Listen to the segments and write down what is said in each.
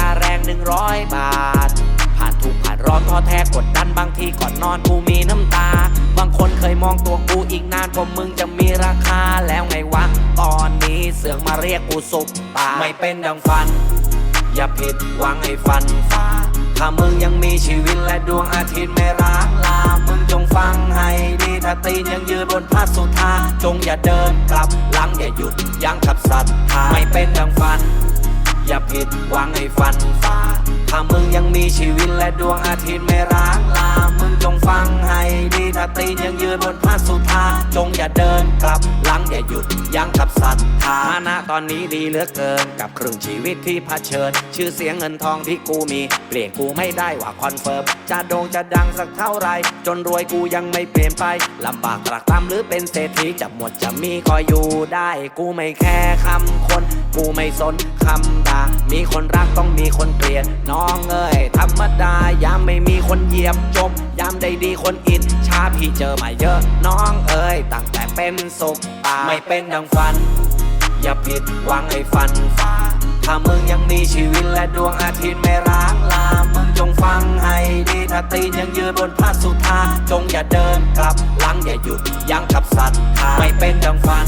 ง หนึ่งร้อยบาท ผ่านทุกผ่านร้อนท้อแท้กดดันบางทีก่อนนอนกูมีน้ำตา บางคนเคยมองตัวกูอีกนานกว่ามึงจะมีราคาแล้วไงวะ ตอนนี้เสือกมาเรียกกูสุปตาไม่เป็นดังฝัน อย่าผิดหวังให้ฝันฟ้า ถ้ามึงยังมีชีวิตและดวงอาทิตย์ไม่ร้างลา มึงจงฟังให้ดีถ้าตีนยังยืนบนพาสุธาจงอย่าเดินกลับหลังอย่าหยุดยั้งกับศรัทธาไม่เป็นดังฝัน อย่าผิดหวังให้ฝันฟ้าถ้ามึงยังมีชีวิตและดวงอาทิตย์ไม่ร้างลา มึงจงฟังให้ดีถ้าตีนยังยืนบนพาสุธาจงอย่าเดินกลับหลังอย่าหยุดยั้งกับศรัทธาฐานะตอนนี้ดีเหลือเกิน กับครึ่งชีวิตที่เผชิญ ชื่อเสียงเงินทองที่กูมี เปลี่ยนกูไม่ได้ว่าคอนเฟิร์มจะโด่งจะดังสักเท่าไร จนรวยกูยังไม่เปลี่ยนไปลำบากตรากตรำหรือเป็นเศรษฐีจะหมดจะมีก็อยู่ได้ กูไม่แค่คำ คนกูไม่สนคำด่า มีคนรักต้องมีคนเกลียด น้องเอ้ยธรรมดายามไม่มีคนเหยียบจมยามได้ดีคนอินชาพี่เจอมาเยอะ น้องเอ้ยตั้งแต่เป็นสุขตาไม่เป็นดังฝัน อย่าผิดหวังให้ฝันฟ้า ถ้ามึงยังมีชีวิตและดวงอาทิตย์ไม่ร้างลา มึงจงฟังให้ดีถ้าตีนยังยืนบนพาสุธาจงอย่าเดินกลับหลังอย่าหยุดยั้งกับศรัทธาไม่เป็นดังฝัน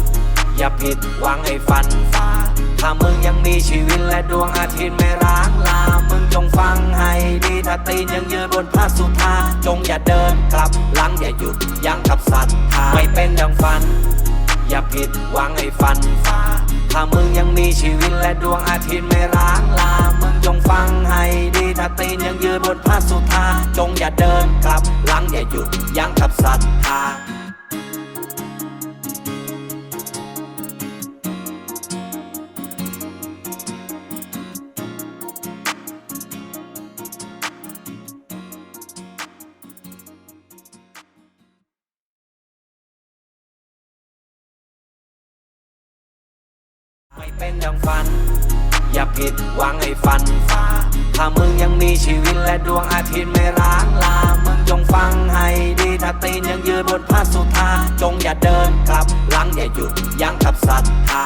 อย่าผิดหวังให้ฝันฟ้าถ้ามึงยังมีชีวิตและดวงอาทิตย์ไม่ร้างลา มึงจงฟังให้ดีถ้าตีนยังยืนบนพาสุธา จงอย่าเดินกลับหลังอย่าหยุดยั้งกับศรัทธาไม่เป็นดังฝัน อย่าผิดหวังให้ฝันฟ้าถ้ามึงยังมีชีวิตและดวงอาทิตย์ไม่ร้างลา มึงจงฟังให้ดีถ้าตีนยังยืนบนพาสุธา จงอย่าเดินกลับหลังอย่าหยุดยั้งกับศรัทธา เป็นดังฝัน อย่าผิดหวังให้ฟันฟ้าถ้ามึงยังมีชีวิตและดวงอาทิตย์ไม่ร้างลา มึงจงฟังให้ดีถ้าตีนยังยืนบนพาสุธาจงอย่าเดินกลับหลังอย่าหยุดยั้งกับศรัทธา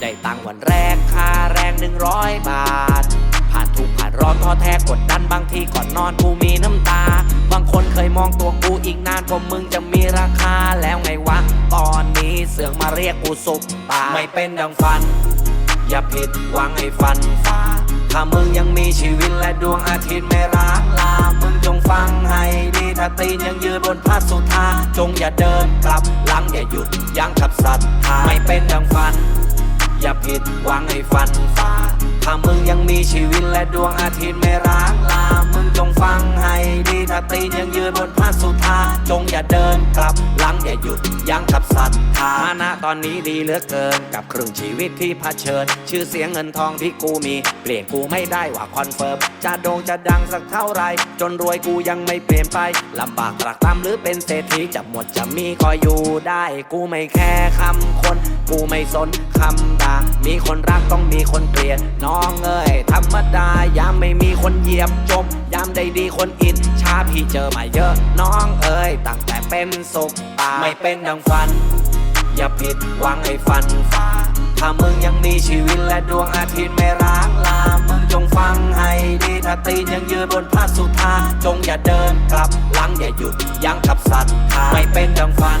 ได้ตังค์วันแรกค่าแรงหนึ่งร้อยบาท ผ่านทุกผ่านร้อนท้อแท้กดดันบางทีก่อนนอนกูมีน้ำตา บางคนเคยมองตัวกูอีกนานกว่ามึงจะมีราคาแล้วไงวะ ตอนนี้เสือกมาเรียกกูสุปตาไม่เป็นดังฝัน อย่าผิดหวังให้ฝันฟ้า ถ้ามึงยังมีชีวิตและดวงอาทิตย์ไม่ร้างลา มึงจงฟังให้ดีถ้าตีนยังยืนบนพระสุธาจงอย่าเดินกลับหลังอย่าหยุดยั้งกับศรัทธาไม่เป็นดังฝัน อย่าผิดหวังให้ฝันฟ้าถ้ามึงยังมีชีวิตและดวงอาทิตย์ไม่ร้างลา มึงจงฟังให้ดีถ้าตีนยังยืนบนพระสุธาจงอย่าเดินกลับหลังอย่าหยุดยั้งกับศรัทธาฐานะตอนนี้ดีเหลือเกิน กับครึ่งชีวิตที่เผชิญ ชื่อเสียงเงินทองที่กูมี เปลี่ยนกูไม่ได้ว่าคอนเฟิร์มจะโด่งจะดังสักเท่าไร จนรวยกูยังไม่เปลี่ยนไปลำบากตรากตรำหรือเป็นเศรษฐีจะหมดจะมีก็อยู่ได้ กูไม่แค่คำคน กูไม่สนคำด่า มีคนรักต้องมีคนเกลียด น้องเอ้ยธรรมดายามไม่มีคนเหยียบจม ยามได้ดีคนอินชาพี่เจอมาเยอะ น้องเอ้ยตั้งแต่เป็นสุขตาไม่เป็นดังฝัน อย่าผิดหวังให้ฝันฟ้าถ้ามึงยังมีชีวิตและดวงอาทิตย์ไม่ร้างลา มึงจงฟังให้ดีถ้าตีนยังยืนบนพระสุธาจงอย่าเดินกลับหลังอย่าหยุดยั้งกับศรัทธาไม่เป็นดังฝัน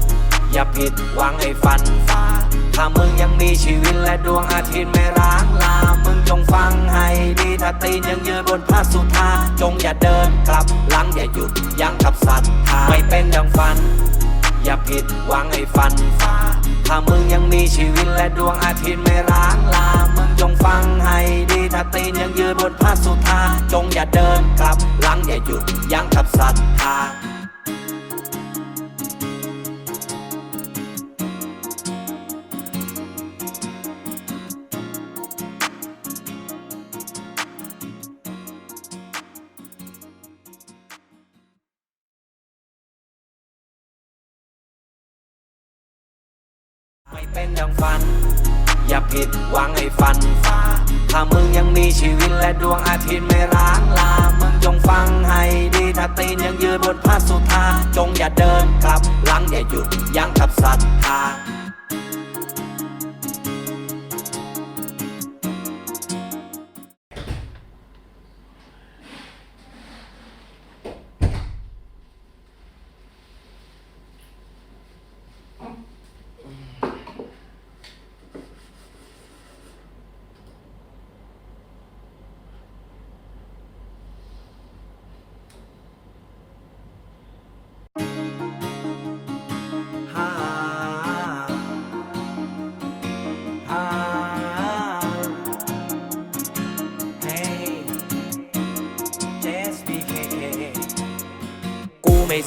อย่าผิดหวังให้ฝันฟ้าถ้ามึงยังมีชีวิตและดวงอาทิตย์ไม่ร้างลา มึงจงฟังให้ดีถ้าตีนยังยืนบนพระสุธาจงอย่าเดินกลับหลังอย่าหยุดยั้งกับศรัทธาไม่เป็นดังฝัน อย่าผิดหวังให้ฝันฟ้าถ้ามึงยังมีชีวิตและดวงอาทิตย์ไม่ร้างลา มึงจงฟังให้ดีถ้าตีนยังยืนบนพระสุธาจงอย่าเดินกลับหลังอย่าหยุดยั้งกับศรัทธา เป็นดังฝัน อย่าผิดหวังให้ฝันฟ้า ถ้ามึงยังมีชีวิตและดวงอาทิตย์ไม่ร้างลา มึงจงฟังให้ดีถ้าตีนยังยืนบนพระสุธาจงอย่าเดินกลับหลังอย่าหยุดยั้งกับศรัทธา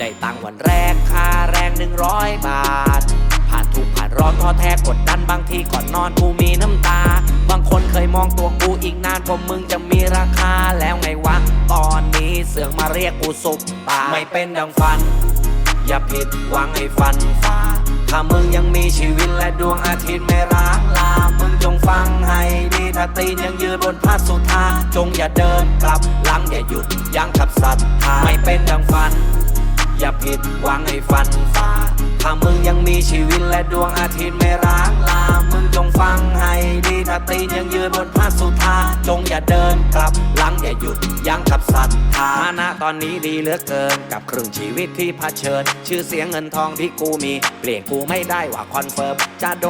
ได้ตังวันแรกค่าแรงหนึ่งร้อยบาท ผ่านทุกผ่านร้อนท้อแท้กดดันบางทีก่อนนอนกูมีน้ำตา บางคนเคยมองตัวกูอีกนานกว่ามึงจะมีราคาแล้วไงวะ ตอนนี้เสือกมาเรียกกูสุปตาไม่เป็นดังฝัน อย่าผิดหวังให้ฝันฟ้า ถ้ามึงยังมีชีวิตและดวงอาทิตย์ไม่ร้างลา มึงจงฟังให้ดีถ้าตีนยังยืนบนพระสุธาจงอย่าเดินกลับหลังอย่าหยุดยั้งกับศรัทธาไม่เป็นดังฝัน อย่าผิดหวังให้ฟันฟ้าถ้ามึงยังมีชีวิตและดวงอาทิตย์ไม่ร้างลา มึงจงฟังให้ดีถ้าตีนยังยืนบนพระสุธาจงอย่าเดินกลับหลังอย่าหยุดยั้งกับศรัทธาฐานะตอนนี้ดีเหลือเกิน กับครึ่งชีวิตที่เผชิญ ชื่อเสียงเงินทองที่กูมี เปลี่ยนกูไม่ได้ว่าคอนเฟิร์มจะโด